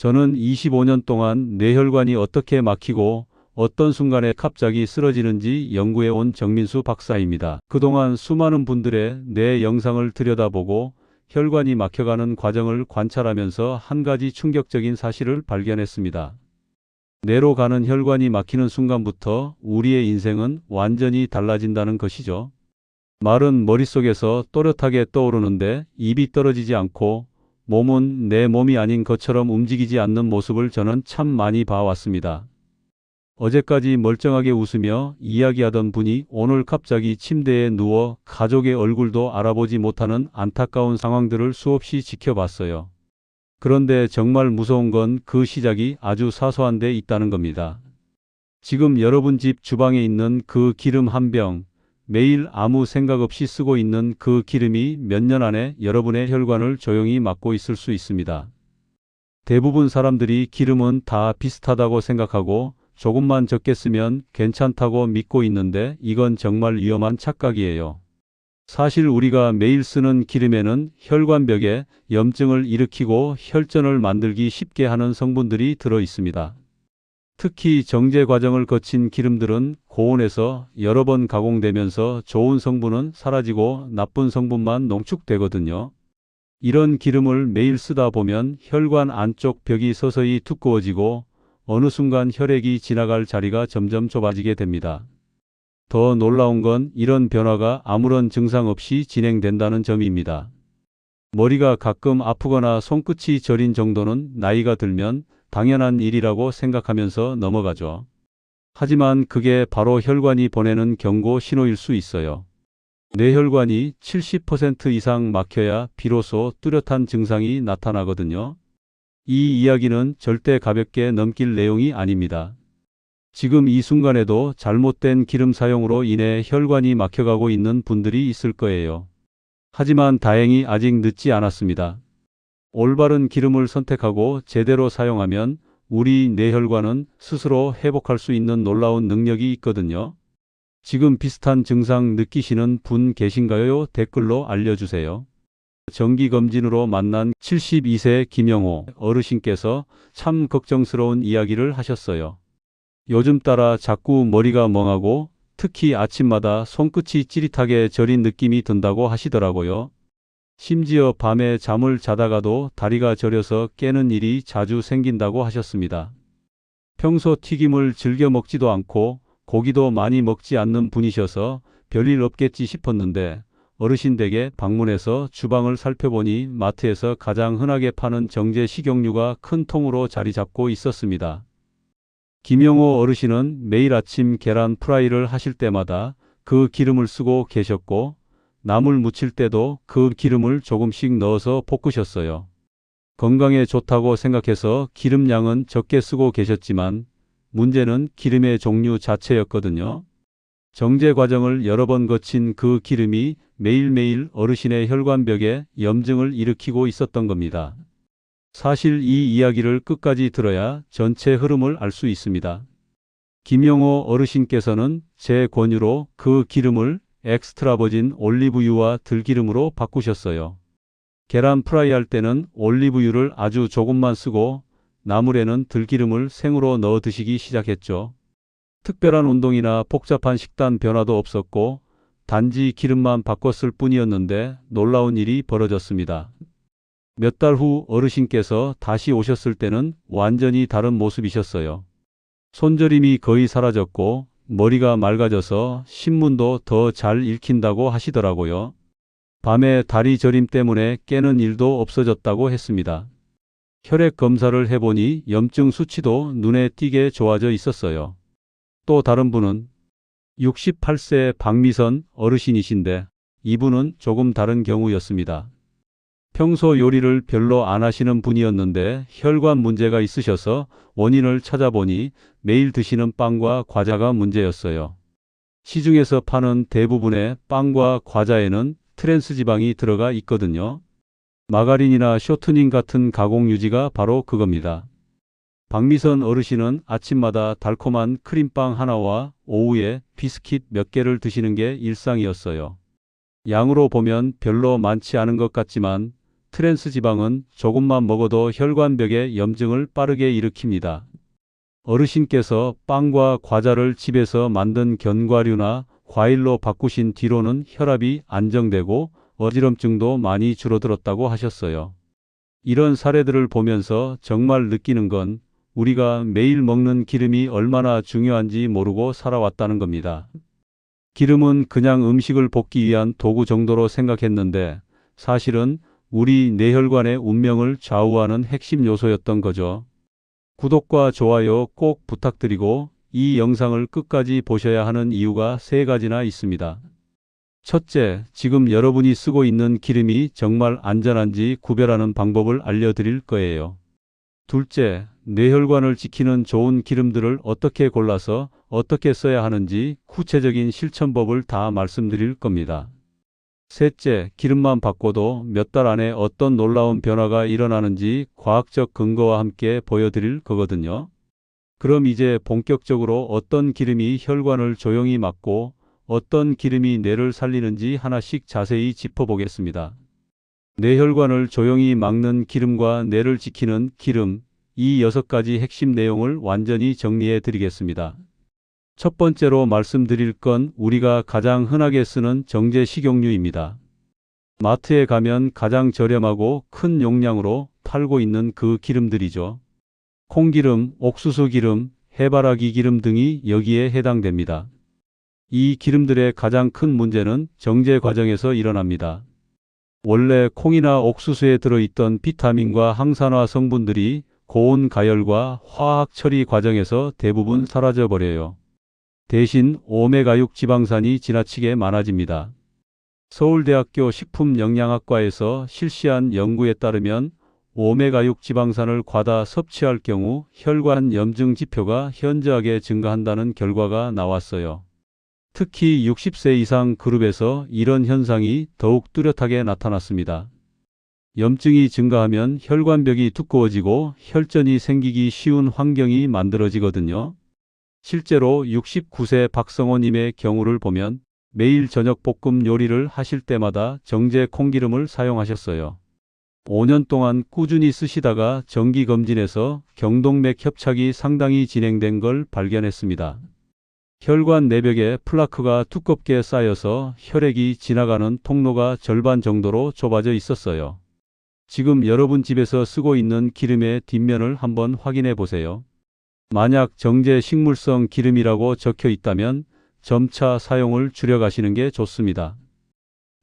저는 25년 동안 뇌혈관이 어떻게 막히고 어떤 순간에 갑자기 쓰러지는지 연구해 온 정민수 박사입니다. 그동안 수많은 분들의 뇌 영상을 들여다보고 혈관이 막혀가는 과정을 관찰하면서 한 가지 충격적인 사실을 발견했습니다. 뇌로 가는 혈관이 막히는 순간부터 우리의 인생은 완전히 달라진다는 것이죠. 말은 머릿속에서 또렷하게 떠오르는데 입이 떨어지지 않고 몸은 내 몸이 아닌 것처럼 움직이지 않는 모습을 저는 참 많이 봐왔습니다. 어제까지 멀쩡하게 웃으며 이야기하던 분이 오늘 갑자기 침대에 누워 가족의 얼굴도 알아보지 못하는 안타까운 상황들을 수없이 지켜봤어요. 그런데 정말 무서운 건 그 시작이 아주 사소한 데 있다는 겁니다. 지금 여러분 집 주방에 있는 그 기름 한 병, 매일 아무 생각 없이 쓰고 있는 그 기름이 몇 년 안에 여러분의 혈관을 조용히 막고 있을 수 있습니다. 대부분 사람들이 기름은 다 비슷하다고 생각하고 조금만 적게 쓰면 괜찮다고 믿고 있는데 이건 정말 위험한 착각이에요. 사실 우리가 매일 쓰는 기름에는 혈관벽에 염증을 일으키고 혈전을 만들기 쉽게 하는 성분들이 들어 있습니다. 특히 정제 과정을 거친 기름들은 고온에서 여러 번 가공되면서 좋은 성분은 사라지고 나쁜 성분만 농축되거든요. 이런 기름을 매일 쓰다 보면 혈관 안쪽 벽이 서서히 두꺼워지고 어느 순간 혈액이 지나갈 자리가 점점 좁아지게 됩니다. 더 놀라운 건 이런 변화가 아무런 증상 없이 진행된다는 점입니다. 머리가 가끔 아프거나 손끝이 저린 정도는 나이가 들면 당연한 일이라고 생각하면서 넘어가죠. 하지만 그게 바로 혈관이 보내는 경고 신호일 수 있어요. 뇌혈관이 70% 이상 막혀야 비로소 뚜렷한 증상이 나타나거든요. 이 이야기는 절대 가볍게 넘길 내용이 아닙니다. 지금 이 순간에도 잘못된 기름 사용으로 인해 혈관이 막혀가고 있는 분들이 있을 거예요. 하지만 다행히 아직 늦지 않았습니다. 올바른 기름을 선택하고 제대로 사용하면 우리 뇌혈관은 스스로 회복할 수 있는 놀라운 능력이 있거든요. 지금 비슷한 증상 느끼시는 분 계신가요? 댓글로 알려주세요. 정기검진으로 만난 72세 김영호 어르신께서 참 걱정스러운 이야기를 하셨어요. 요즘 따라 자꾸 머리가 멍하고 특히 아침마다 손끝이 찌릿하게 저린 느낌이 든다고 하시더라고요. 심지어 밤에 잠을 자다가도 다리가 저려서 깨는 일이 자주 생긴다고 하셨습니다. 평소 튀김을 즐겨 먹지도 않고 고기도 많이 먹지 않는 분이셔서 별일 없겠지 싶었는데 어르신 댁에 방문해서 주방을 살펴보니 마트에서 가장 흔하게 파는 정제 식용유가 큰 통으로 자리 잡고 있었습니다. 김영호 어르신은 매일 아침 계란 프라이를 하실 때마다 그 기름을 쓰고 계셨고 나물 무칠 때도 그 기름을 조금씩 넣어서 볶으셨어요. 건강에 좋다고 생각해서 기름량은 적게 쓰고 계셨지만 문제는 기름의 종류 자체였거든요. 정제 과정을 여러 번 거친 그 기름이 매일매일 어르신의 혈관벽에 염증을 일으키고 있었던 겁니다. 사실 이 이야기를 끝까지 들어야 전체 흐름을 알 수 있습니다. 김영호 어르신께서는 제 권유로 그 기름을 엑스트라 버진 올리브유와 들기름으로 바꾸셨어요. 계란 프라이 할 때는 올리브유를 아주 조금만 쓰고 나물에는 들기름을 생으로 넣어 드시기 시작했죠. 특별한 운동이나 복잡한 식단 변화도 없었고 단지 기름만 바꿨을 뿐이었는데 놀라운 일이 벌어졌습니다. 몇 달 후 어르신께서 다시 오셨을 때는 완전히 다른 모습이셨어요. 손저림이 거의 사라졌고 머리가 맑아져서 신문도 더 잘 읽힌다고 하시더라고요. 밤에 다리 저림 때문에 깨는 일도 없어졌다고 했습니다. 혈액 검사를 해보니 염증 수치도 눈에 띄게 좋아져 있었어요. 또 다른 분은 68세 박미선 어르신이신데 이분은 조금 다른 경우였습니다. 평소 요리를 별로 안 하시는 분이었는데 혈관 문제가 있으셔서 원인을 찾아보니 매일 드시는 빵과 과자가 문제였어요. 시중에서 파는 대부분의 빵과 과자에는 트랜스 지방이 들어가 있거든요. 마가린이나 쇼트닝 같은 가공 유지가 바로 그겁니다. 박미선 어르신은 아침마다 달콤한 크림빵 하나와 오후에 비스킷 몇 개를 드시는 게 일상이었어요. 양으로 보면 별로 많지 않은 것 같지만 트랜스 지방은 조금만 먹어도 혈관벽에 염증을 빠르게 일으킵니다. 어르신께서 빵과 과자를 집에서 만든 견과류나 과일로 바꾸신 뒤로는 혈압이 안정되고 어지럼증도 많이 줄어들었다고 하셨어요. 이런 사례들을 보면서 정말 느끼는 건 우리가 매일 먹는 기름이 얼마나 중요한지 모르고 살아왔다는 겁니다. 기름은 그냥 음식을 볶기 위한 도구 정도로 생각했는데 사실은 우리 뇌혈관의 운명을 좌우하는 핵심 요소였던 거죠. 구독과 좋아요 꼭 부탁드리고 이 영상을 끝까지 보셔야 하는 이유가 세 가지나 있습니다. 첫째, 지금 여러분이 쓰고 있는 기름이 정말 안전한지 구별하는 방법을 알려드릴 거예요. 둘째, 뇌혈관을 지키는 좋은 기름들을 어떻게 골라서 어떻게 써야 하는지 구체적인 실천법을 다 말씀드릴 겁니다. 셋째, 기름만 바꿔도 몇 달 안에 어떤 놀라운 변화가 일어나는지 과학적 근거와 함께 보여드릴 거거든요. 그럼 이제 본격적으로 어떤 기름이 혈관을 조용히 막고 어떤 기름이 뇌를 살리는지 하나씩 자세히 짚어보겠습니다. 뇌혈관을 조용히 막는 기름과 뇌를 지키는 기름, 이 여섯 가지 핵심 내용을 완전히 정리해 드리겠습니다. 첫 번째로 말씀드릴 건 우리가 가장 흔하게 쓰는 정제 식용유입니다. 마트에 가면 가장 저렴하고 큰 용량으로 팔고 있는 그 기름들이죠. 콩기름, 옥수수 기름, 해바라기 기름 등이 여기에 해당됩니다. 이 기름들의 가장 큰 문제는 정제 과정에서 일어납니다. 원래 콩이나 옥수수에 들어있던 비타민과 항산화 성분들이 고온 가열과 화학 처리 과정에서 대부분 사라져 버려요. 대신 오메가6 지방산이 지나치게 많아집니다. 서울대학교 식품영양학과에서 실시한 연구에 따르면 오메가6 지방산을 과다 섭취할 경우 혈관 염증 지표가 현저하게 증가한다는 결과가 나왔어요. 특히 60세 이상 그룹에서 이런 현상이 더욱 뚜렷하게 나타났습니다. 염증이 증가하면 혈관벽이 두꺼워지고 혈전이 생기기 쉬운 환경이 만들어지거든요. 실제로 69세 박성호님의 경우를 보면 매일 저녁 볶음 요리를 하실 때마다 정제 콩기름을 사용하셨어요. 5년 동안 꾸준히 쓰시다가 정기검진에서 경동맥 협착이 상당히 진행된 걸 발견했습니다. 혈관 내벽에 플라크가 두껍게 쌓여서 혈액이 지나가는 통로가 절반 정도로 좁아져 있었어요. 지금 여러분 집에서 쓰고 있는 기름의 뒷면을 한번 확인해 보세요. 만약 정제 식물성 기름이라고 적혀 있다면 점차 사용을 줄여가시는 게 좋습니다.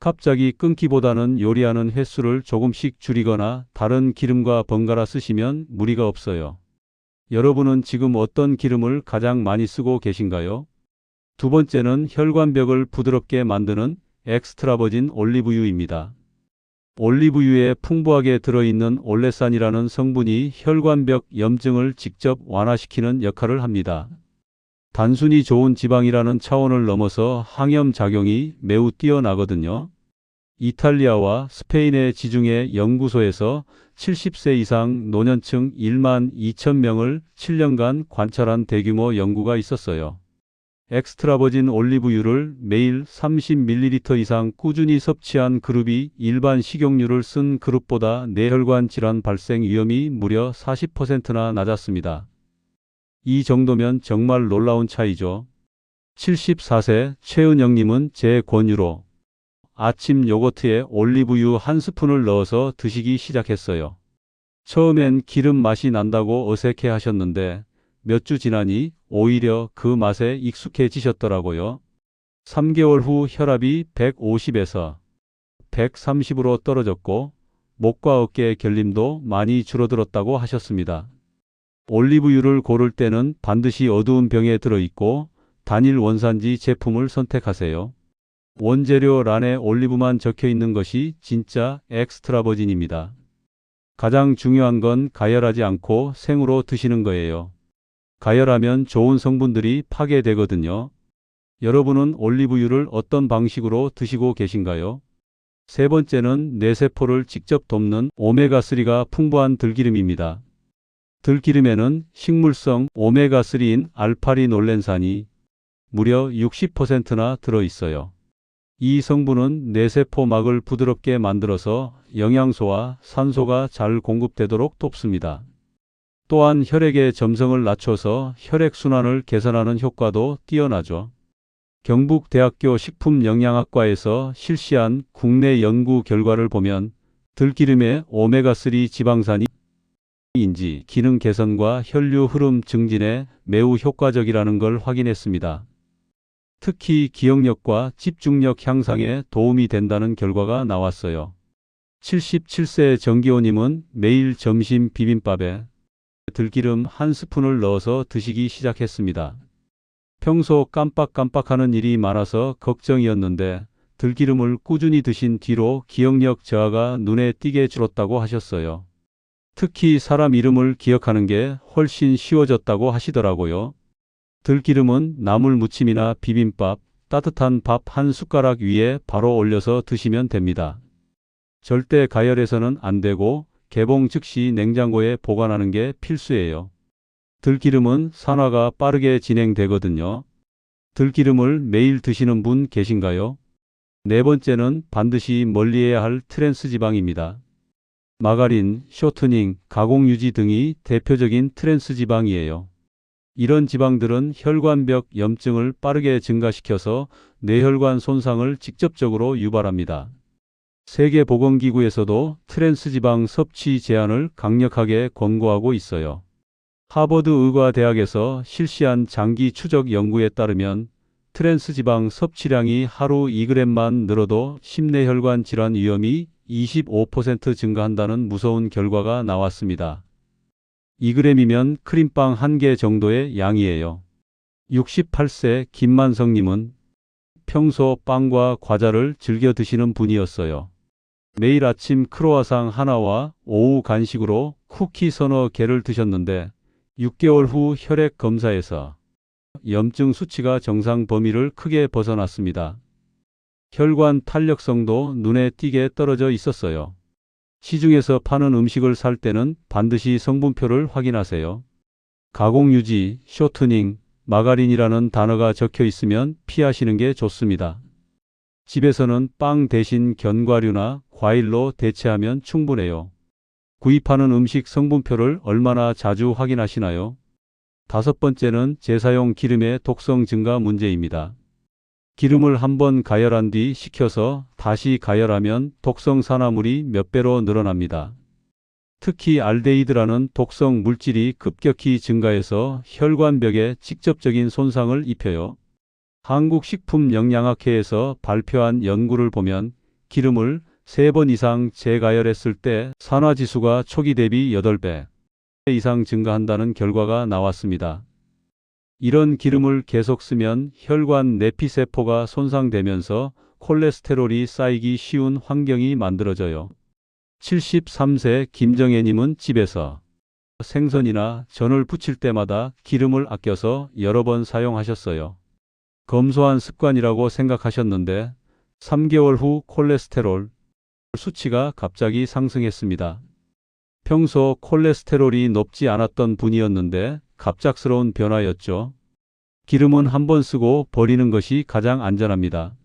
갑자기 끊기보다는 요리하는 횟수를 조금씩 줄이거나 다른 기름과 번갈아 쓰시면 무리가 없어요. 여러분은 지금 어떤 기름을 가장 많이 쓰고 계신가요? 두 번째는 혈관벽을 부드럽게 만드는 엑스트라버진 올리브유입니다. 올리브유에 풍부하게 들어있는 올레산이라는 성분이 혈관벽 염증을 직접 완화시키는 역할을 합니다. 단순히 좋은 지방이라는 차원을 넘어서 항염 작용이 매우 뛰어나거든요. 이탈리아와 스페인의 지중해 연구소에서 70세 이상 노년층 1만 2천 명을 7년간 관찰한 대규모 연구가 있었어요. 엑스트라버진 올리브유를 매일 30ml 이상 꾸준히 섭취한 그룹이 일반 식용유를 쓴 그룹보다 뇌혈관 질환 발생 위험이 무려 40%나 낮았습니다. 이 정도면 정말 놀라운 차이죠. 74세 최은영님은 제 권유로 아침 요거트에 올리브유 한 스푼을 넣어서 드시기 시작했어요. 처음엔 기름 맛이 난다고 어색해 하셨는데 몇 주 지나니 오히려 그 맛에 익숙해지셨더라고요. 3개월 후 혈압이 150에서 130으로 떨어졌고 목과 어깨의 결림도 많이 줄어들었다고 하셨습니다. 올리브유를 고를 때는 반드시 어두운 병에 들어있고 단일 원산지 제품을 선택하세요. 원재료 란에 올리브만 적혀 있는 것이 진짜 엑스트라 버진입니다. 가장 중요한 건 가열하지 않고 생으로 드시는 거예요. 가열하면 좋은 성분들이 파괴되거든요. 여러분은 올리브유를 어떤 방식으로 드시고 계신가요? 세 번째는 뇌세포를 직접 돕는 오메가3가 풍부한 들기름입니다. 들기름에는 식물성 오메가3인 알파리놀렌산이 무려 60%나 들어 있어요. 이 성분은 뇌세포막을 부드럽게 만들어서 영양소와 산소가 잘 공급되도록 돕습니다. 또한 혈액의 점성을 낮춰서 혈액순환을 개선하는 효과도 뛰어나죠. 경북대학교 식품영양학과에서 실시한 국내 연구 결과를 보면 들기름의 오메가3 지방산이 인지 기능 개선과 혈류 흐름 증진에 매우 효과적이라는 걸 확인했습니다. 특히 기억력과 집중력 향상에 도움이 된다는 결과가 나왔어요. 77세 정기호님은 매일 점심 비빔밥에 들기름 한 스푼을 넣어서 드시기 시작했습니다. 평소 깜빡깜빡하는 일이 많아서 걱정이었는데 들기름을 꾸준히 드신 뒤로 기억력 저하가 눈에 띄게 줄었다고 하셨어요. 특히 사람 이름을 기억하는 게 훨씬 쉬워졌다고 하시더라고요. 들기름은 나물 무침이나 비빔밥, 따뜻한 밥 한 숟가락 위에 바로 올려서 드시면 됩니다. 절대 가열해서는 안 되고 개봉 즉시 냉장고에 보관하는 게 필수예요. 들기름은 산화가 빠르게 진행되거든요. 들기름을 매일 드시는 분 계신가요? 네 번째는 반드시 멀리해야 할 트랜스 지방입니다. 마가린, 쇼트닝, 가공 유지 등이 대표적인 트랜스 지방이에요. 이런 지방들은 혈관벽 염증을 빠르게 증가시켜서 뇌혈관 손상을 직접적으로 유발합니다. 세계보건기구에서도 트랜스 지방 섭취 제한을 강력하게 권고하고 있어요. 하버드 의과대학에서 실시한 장기 추적 연구에 따르면 트랜스 지방 섭취량이 하루 2g만 늘어도 심내혈관 질환 위험이 25% 증가한다는 무서운 결과가 나왔습니다. 2g이면 크림빵 한 개 정도의 양이에요. 68세 김만성님은 평소 빵과 과자를 즐겨 드시는 분이었어요. 매일 아침 크로아상 하나와 오후 간식으로 쿠키 서너 개를 드셨는데 6개월 후 혈액 검사에서 염증 수치가 정상 범위를 크게 벗어났습니다. 혈관 탄력성도 눈에 띄게 떨어져 있었어요. 시중에서 파는 음식을 살 때는 반드시 성분표를 확인하세요. 가공 유지, 쇼트닝, 마가린이라는 단어가 적혀 있으면 피하시는 게 좋습니다. 집에서는 빵 대신 견과류나 과일로 대체하면 충분해요. 구입하는 음식 성분표를 얼마나 자주 확인하시나요? 다섯 번째는 재사용 기름의 독성 증가 문제입니다. 기름을 한번 가열한 뒤 식혀서 다시 가열하면 독성 산화물이 몇 배로 늘어납니다. 특히 알데히드라는 독성 물질이 급격히 증가해서 혈관벽에 직접적인 손상을 입혀요. 한국식품영양학회에서 발표한 연구를 보면 기름을 3번 이상 재가열했을 때 산화지수가 초기 대비 8배 이상 증가한다는 결과가 나왔습니다. 이런 기름을 계속 쓰면 혈관 내피세포가 손상되면서 콜레스테롤이 쌓이기 쉬운 환경이 만들어져요. 73세 김정혜님은 집에서 생선이나 전을 부칠 때마다 기름을 아껴서 여러 번 사용하셨어요. 검소한 습관이라고 생각하셨는데 3개월 후 콜레스테롤 수치가 갑자기 상승했습니다. 평소 콜레스테롤이 높지 않았던 분이었는데 갑작스러운 변화였죠. 기름은 한 번 쓰고 버리는 것이 가장 안전합니다.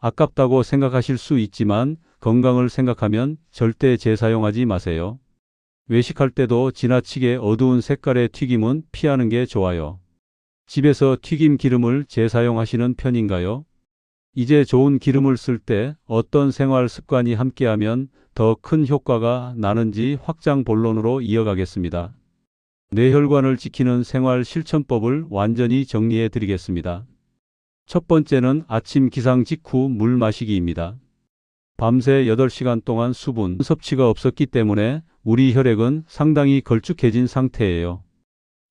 아깝다고 생각하실 수 있지만 건강을 생각하면 절대 재사용하지 마세요. 외식할 때도 지나치게 어두운 색깔의 튀김은 피하는 게 좋아요. 집에서 튀김 기름을 재사용하시는 편인가요? 이제 좋은 기름을 쓸 때 어떤 생활 습관이 함께하면 더 큰 효과가 나는지 확장 본론으로 이어가겠습니다. 뇌혈관을 지키는 생활 실천법을 완전히 정리해 드리겠습니다. 첫 번째는 아침 기상 직후 물 마시기입니다. 밤새 8시간 동안 수분 섭취가 없었기 때문에 우리 혈액은 상당히 걸쭉해진 상태예요.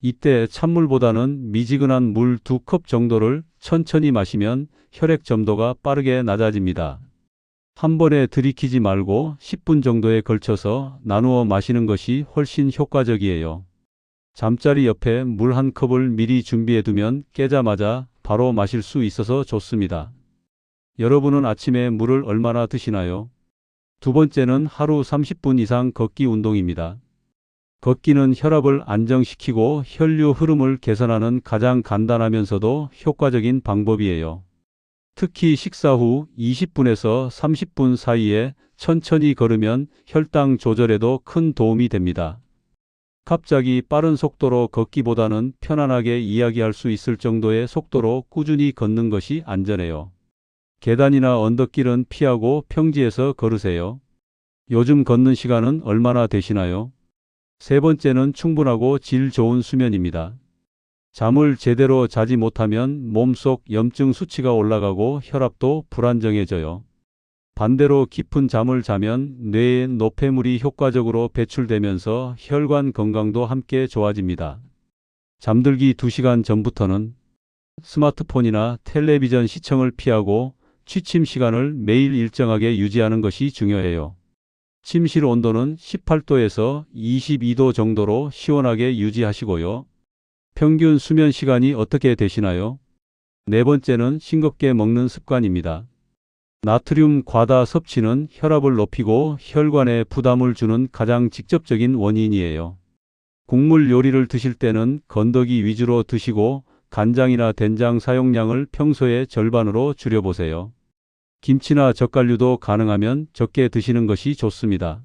이때 찬물보다는 미지근한 물 두 컵 정도를 천천히 마시면 혈액 점도가 빠르게 낮아집니다. 한 번에 들이키지 말고 10분 정도에 걸쳐서 나누어 마시는 것이 훨씬 효과적이에요. 잠자리 옆에 물 한 컵을 미리 준비해 두면 깨자마자 바로 마실 수 있어서 좋습니다. 여러분은 아침에 물을 얼마나 드시나요? 두 번째는 하루 30분 이상 걷기 운동입니다. 걷기는 혈압을 안정시키고 혈류 흐름을 개선하는 가장 간단하면서도 효과적인 방법이에요. 특히 식사 후 20분에서 30분 사이에 천천히 걸으면 혈당 조절에도 큰 도움이 됩니다. 갑자기 빠른 속도로 걷기보다는 편안하게 이야기할 수 있을 정도의 속도로 꾸준히 걷는 것이 안전해요. 계단이나 언덕길은 피하고 평지에서 걸으세요. 요즘 걷는 시간은 얼마나 되시나요? 세 번째는 충분하고 질 좋은 수면입니다. 잠을 제대로 자지 못하면 몸속 염증 수치가 올라가고 혈압도 불안정해져요. 반대로 깊은 잠을 자면 뇌에 노폐물이 효과적으로 배출되면서 혈관 건강도 함께 좋아집니다. 잠들기 2시간 전부터는 스마트폰이나 텔레비전 시청을 피하고 취침 시간을 매일 일정하게 유지하는 것이 중요해요. 침실 온도는 18도에서 22도 정도로 시원하게 유지하시고요. 평균 수면 시간이 어떻게 되시나요? 네 번째는 싱겁게 먹는 습관입니다. 나트륨 과다 섭취는 혈압을 높이고 혈관에 부담을 주는 가장 직접적인 원인이에요. 국물 요리를 드실 때는 건더기 위주로 드시고 간장이나 된장 사용량을 평소의 절반으로 줄여보세요. 김치나 젓갈류도 가능하면 적게 드시는 것이 좋습니다.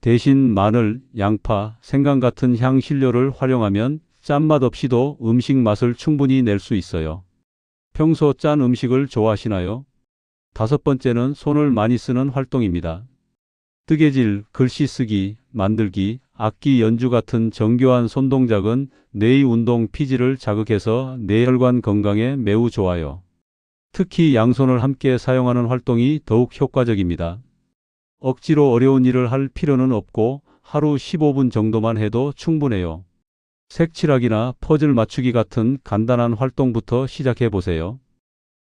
대신 마늘, 양파, 생강 같은 향신료를 활용하면 짠맛 없이도 음식 맛을 충분히 낼 수 있어요. 평소 짠 음식을 좋아하시나요? 다섯 번째는 손을 많이 쓰는 활동입니다. 뜨개질, 글씨 쓰기, 만들기, 악기 연주 같은 정교한 손동작은 뇌의 운동 피지를 자극해서 뇌혈관 건강에 매우 좋아요. 특히 양손을 함께 사용하는 활동이 더욱 효과적입니다. 억지로 어려운 일을 할 필요는 없고 하루 15분 정도만 해도 충분해요. 색칠하기나 퍼즐 맞추기 같은 간단한 활동부터 시작해 보세요.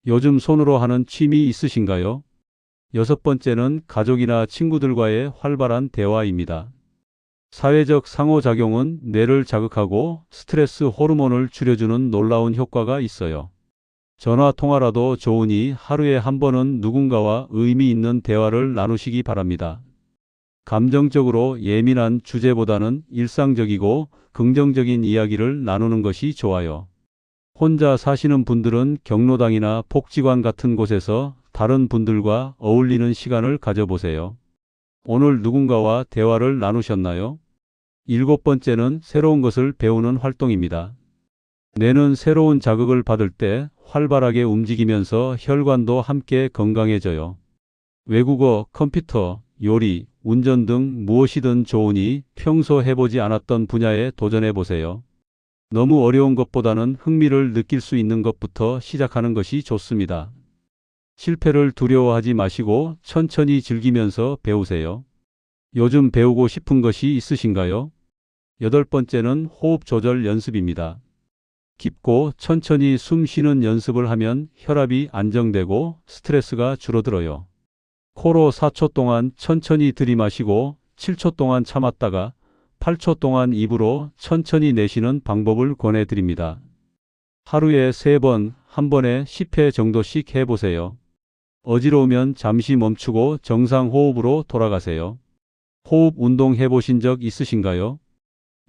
요즘 손으로 하는 취미 있으신가요? 여섯 번째는 가족이나 친구들과의 활발한 대화입니다. 사회적 상호작용은 뇌를 자극하고 스트레스 호르몬을 줄여주는 놀라운 효과가 있어요. 전화 통화라도 좋으니 하루에 한 번은 누군가와 의미 있는 대화를 나누시기 바랍니다. 감정적으로 예민한 주제보다는 일상적이고 긍정적인 이야기를 나누는 것이 좋아요. 혼자 사시는 분들은 경로당이나 복지관 같은 곳에서 다른 분들과 어울리는 시간을 가져보세요. 오늘 누군가와 대화를 나누셨나요? 일곱 번째는 새로운 것을 배우는 활동입니다. 뇌는 새로운 자극을 받을 때 활발하게 움직이면서 혈관도 함께 건강해져요. 외국어, 컴퓨터, 요리, 운전 등 무엇이든 좋으니 평소 해보지 않았던 분야에 도전해 보세요. 너무 어려운 것보다는 흥미를 느낄 수 있는 것부터 시작하는 것이 좋습니다. 실패를 두려워하지 마시고 천천히 즐기면서 배우세요. 요즘 배우고 싶은 것이 있으신가요? 여덟 번째는 호흡 조절 연습입니다. 깊고 천천히 숨 쉬는 연습을 하면 혈압이 안정되고 스트레스가 줄어들어요. 코로 4초 동안 천천히 들이마시고 7초 동안 참았다가 8초 동안 입으로 천천히 내쉬는 방법을 권해드립니다. 하루에 3번, 한 번에 10회 정도씩 해보세요. 어지러우면 잠시 멈추고 정상 호흡으로 돌아가세요. 호흡 운동 해보신 적 있으신가요?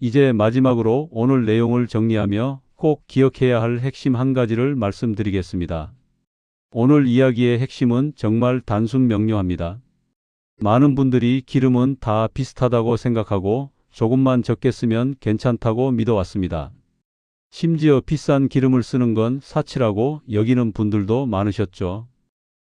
이제 마지막으로 오늘 내용을 정리하며 꼭 기억해야 할 핵심 한 가지를 말씀드리겠습니다. 오늘 이야기의 핵심은 정말 단순 명료합니다. 많은 분들이 기름은 다 비슷하다고 생각하고 조금만 적게 쓰면 괜찮다고 믿어왔습니다. 심지어 비싼 기름을 쓰는 건 사치라고 여기는 분들도 많으셨죠.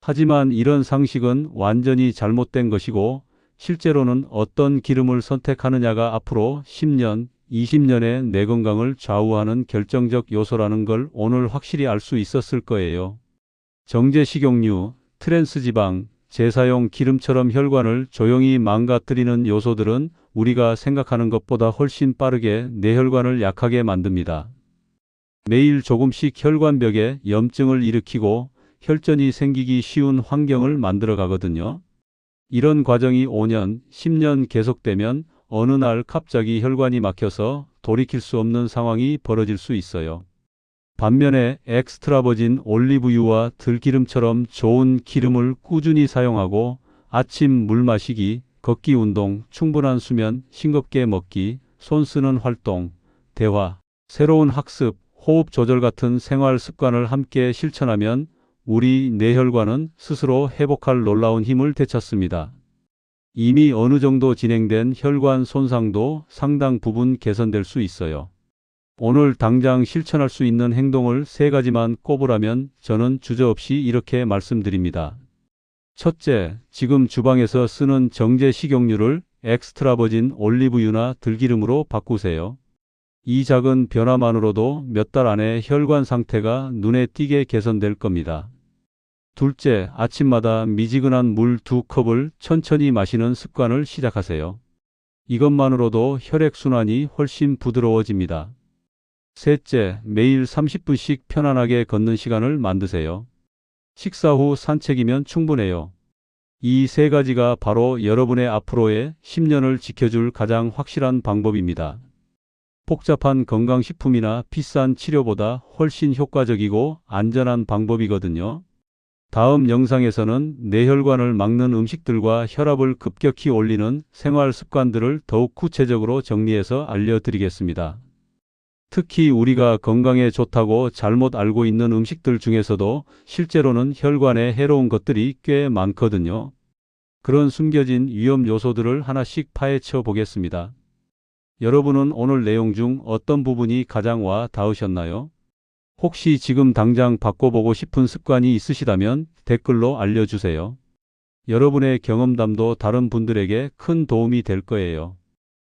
하지만 이런 상식은 완전히 잘못된 것이고 실제로는 어떤 기름을 선택하느냐가 앞으로 10년, 20년의 내 건강을 좌우하는 결정적 요소라는 걸 오늘 확실히 알 수 있었을 거예요. 정제 식용유, 트랜스 지방, 재사용 기름처럼 혈관을 조용히 망가뜨리는 요소들은 우리가 생각하는 것보다 훨씬 빠르게 뇌혈관을 약하게 만듭니다. 매일 조금씩 혈관벽에 염증을 일으키고 혈전이 생기기 쉬운 환경을 만들어 가거든요. 이런 과정이 5년, 10년 계속되면 어느 날 갑자기 혈관이 막혀서 돌이킬 수 없는 상황이 벌어질 수 있어요. 반면에 엑스트라버진 올리브유와 들기름처럼 좋은 기름을 꾸준히 사용하고 아침 물 마시기, 걷기 운동, 충분한 수면, 싱겁게 먹기, 손 쓰는 활동, 대화, 새로운 학습, 호흡 조절 같은 생활 습관을 함께 실천하면 우리 뇌혈관은 스스로 회복할 놀라운 힘을 되찾습니다. 이미 어느 정도 진행된 혈관 손상도 상당 부분 개선될 수 있어요. 오늘 당장 실천할 수 있는 행동을 세 가지만 꼽으라면 저는 주저없이 이렇게 말씀드립니다. 첫째, 지금 주방에서 쓰는 정제 식용유를 엑스트라 버진 올리브유나 들기름으로 바꾸세요. 이 작은 변화만으로도 몇 달 안에 혈관 상태가 눈에 띄게 개선될 겁니다. 둘째, 아침마다 미지근한 물 두 컵을 천천히 마시는 습관을 시작하세요. 이것만으로도 혈액순환이 훨씬 부드러워집니다. 셋째, 매일 30분씩 편안하게 걷는 시간을 만드세요. 식사 후 산책이면 충분해요. 이 세 가지가 바로 여러분의 앞으로의 10년을 지켜줄 가장 확실한 방법입니다. 복잡한 건강식품이나 비싼 치료보다 훨씬 효과적이고 안전한 방법이거든요. 다음 영상에서는 뇌혈관을 막는 음식들과 혈압을 급격히 올리는 생활 습관들을 더욱 구체적으로 정리해서 알려드리겠습니다. 특히 우리가 건강에 좋다고 잘못 알고 있는 음식들 중에서도 실제로는 혈관에 해로운 것들이 꽤 많거든요. 그런 숨겨진 위험 요소들을 하나씩 파헤쳐 보겠습니다. 여러분은 오늘 내용 중 어떤 부분이 가장 와 닿으셨나요? 혹시 지금 당장 바꿔보고 싶은 습관이 있으시다면 댓글로 알려주세요. 여러분의 경험담도 다른 분들에게 큰 도움이 될 거예요.